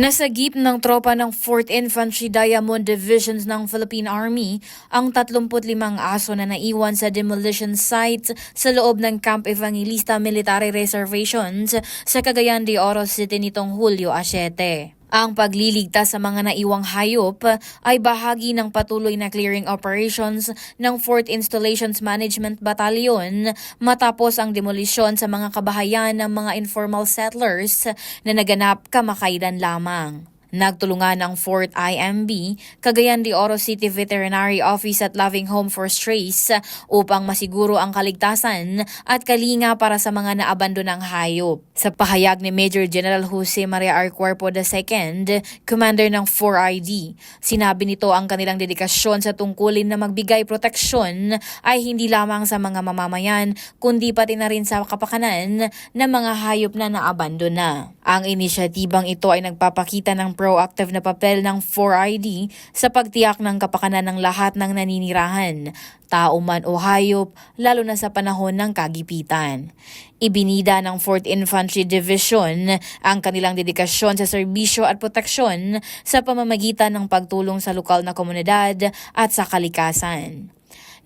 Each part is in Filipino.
Nasagip ng tropa ng 4th Infantry Diamond Divisions ng Philippine Army ang 35 aso na naiwan sa demolition site sa loob ng Camp Evangelista Military Reservations sa Cagayan de Oro City nitong Hulyo 7. Ang pagliligtas sa mga naiwang hayop ay bahagi ng patuloy na clearing operations ng 4th Installations Management Battalion matapos ang demolisyon sa mga kabahayan ng mga informal settlers na naganap kamakailan lamang. Nagtulungan ng 4th IMB, Cagayan de Oro City Veterinary Office at Loving Home for Strays upang masiguro ang kaligtasan at kalinga para sa mga naabandonang hayop. Sa pahayag ni Major General Jose Maria R. II, Commander ng 4ID, sinabi nito ang kanilang dedikasyon sa tungkulin na magbigay proteksyon ay hindi lamang sa mga mamamayan kundi pati na rin sa kapakanan ng mga hayop na naabandona. Ang inisyatibang ito ay nagpapakita ng proactive na papel ng 4ID sa pagtiyak ng kapakanan ng lahat ng naninirahan, tao man o hayop, lalo na sa panahon ng kagipitan. Ibinida ng 4th Infantry Division ang kanilang dedikasyon sa serbisyo at proteksyon sa pamamagitan ng pagtulong sa lokal na komunidad at sa kalikasan.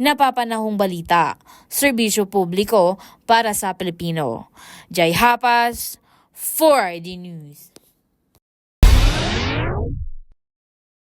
Napapanahong balita, serbisyo publiko para sa Pilipino. Jai Hapas, 4ID News.